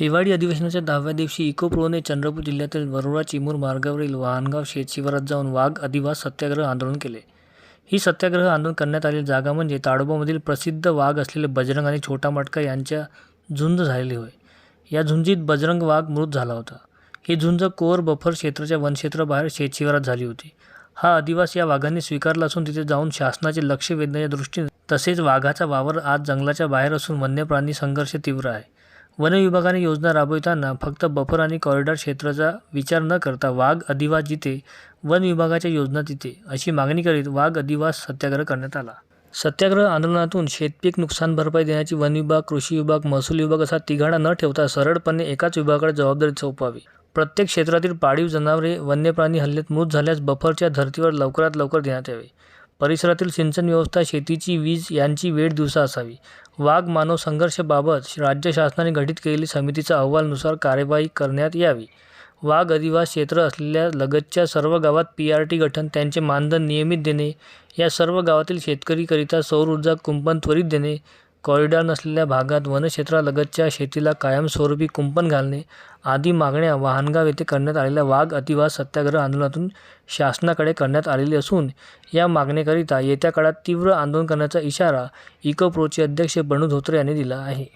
हिवाळी अधिवेशनाच्या दहाव्या दिवशी इकोप्रोने चंद्रपूर जिल्ह्यातील वरोरा चिमूर मार्गावरील वाहनगाव शेतशिवारात जाऊन वाघ अधिवास सत्याग्रह आंदोलन केले. ही सत्याग्रह आंदोलन करण्यात आलेली जागा म्हणजे ताडोबामधील प्रसिद्ध वाघ असलेले बजरंग आणि छोटा मटका यांच्या झुंज झालेली होय. या झुंजीत बजरंग वाघ मृत झाला होता. ही झुंज कोर बफर क्षेत्राच्या वनक्षेत्राबाहेर शेतशिवारात झाली होती. हा अधिवास या वाघांनी स्वीकारला असून तिथे जाऊन शासनाचे लक्ष वेधण्याच्या दृष्टीने तसेच वाघाचा वावर आज जंगलाच्या बाहेर असून वन्यप्राणी संघर्ष तीव्र आहे. वनविभागाने योजना राबविताना फक्त बफर आणि कॉरिडॉर क्षेत्राचा विचार न करता वाघ अधिवास जिथे वन विभागाच्या योजना तिथे अशी मागणी करीत वाघ अधिवास सत्याग्रह करण्यात आला. सत्याग्रह आंदोलनातून शेतपीक नुकसान भरपाई देण्याची वन विभाग कृषी विभाग महसूल विभाग असा तिघाडा न ठेवता सरळपणे एकाच विभागाकडे जबाबदारी सोपवावी. प्रत्येक क्षेत्रातील पाळीव जनावरे वन्यप्राणी हल्ल्यात मृत झाल्यास बफरच्या धर्तीवर लवकरात लवकर देण्यात यावे. परिसरातील सिंचन व्यवस्था शेतीची वीज यांची वेळ दिवसा असावी. वाघ मानव संघर्षाबाबत राज्य शासनाने गठीत केलेली समितीचा अहवालनुसार कार्यवाही करण्यात यावी. वाघ अधिवास क्षेत्र असलेल्या लगतच्या सर्व गावात पी आर टी गठन त्यांचे मानधन नियमित देणे या सर्व गावातील शेतकरीकरिता सौर ऊर्जा कुंपण त्वरित देणे कॉरिडॉर नसलेल्या भागात वनक्षेत्रालगतच्या शेतीला कायमस्वरूपी कुंपण घालणे आदी मागण्या वाहनगाव येथे करण्यात आलेल्या वाघ अतिवास सत्याग्रह आंदोलनातून शासनाकडे करण्यात आलेली असून या मागणीकरिता येत्या काळात तीव्र आंदोलन करण्याचा इशारा इकोप्रोचे अध्यक्ष बणू धोत्रे यांनी दिला आहे.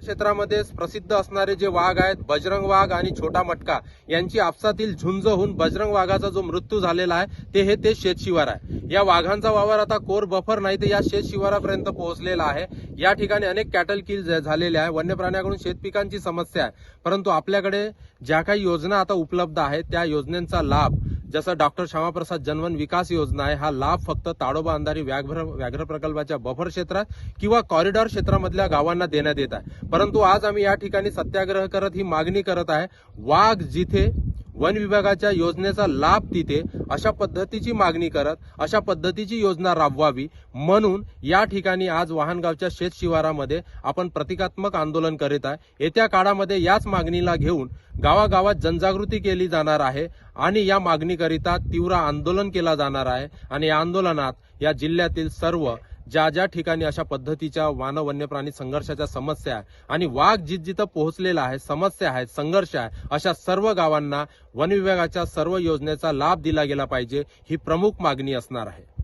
क्षेत्रामध्ये प्रसिद्ध असणारे जे वाघ आहेत बजरंग वाघ आणि छोटा मटका यांची आपसातील झुंज होऊन बजरंग वाघाचा जो मृत्यू झालेला आहे ते हे ते शेतशिवार आहे. या वाघांचा वावर आता कोर बफर नाही तर या शेतशिवारापर्यंत पोहोचलेला आहे. या ठिकाणी अनेक कॅटल किल झालेले आहे. वन्य प्राण्याकडून शेतपिकांची समस्या आहे. परंतु आपल्याकडे ज्या काही योजना आता उपलब्ध आहेत त्या योजनेचा लाभ जसं डॉक्टर श्यामाप्रसाद जनवन विकास योजना आहे हा लाभ फक्त ताडोबा अंधारी व्याघ्र व्याघ्र प्रकल्पाच्या बफर क्षेत्रात किंवा कॉरिडॉर क्षेत्रामधल्या गावांना देण्यात येत आहे. परंतु आज आम्ही या ठिकाणी सत्याग्रह करत ही मागणी करत आहे वाघ जिथे वन विभागाच्या योजनेचा लाभ तिथे अशा पद्धतीची मागणी करत अशा पद्धतीची योजना राबवावी म्हणून या ठिकाणी आज वाहनगावच्या शेत शिवारामध्ये आपण प्रतिकात्मक आंदोलन करीत आहे. येत्या काळामध्ये याच मागणीला घेऊन गावागावात जनजागृती केली जाणार आहे आणि या मागणीकरिता तीव्र आंदोलन केला जाणार आहे. आणि या आंदोलनात या जिल्ह्यातील सर्व ज्या ज्या ठिकाणी अशा पद्धतीच्या मानव वन्यप्राणी संघर्षाच्या समस्या आहे आणि वाघ जित जिथं पोहोचलेला आहे समस्या आहेत संघर्ष आहे अशा सर्व गावांना वन विभागाच्या सर्व योजनेचा लाभ दिला गेला पाहिजे ही प्रमुख मागणी असणार आहे.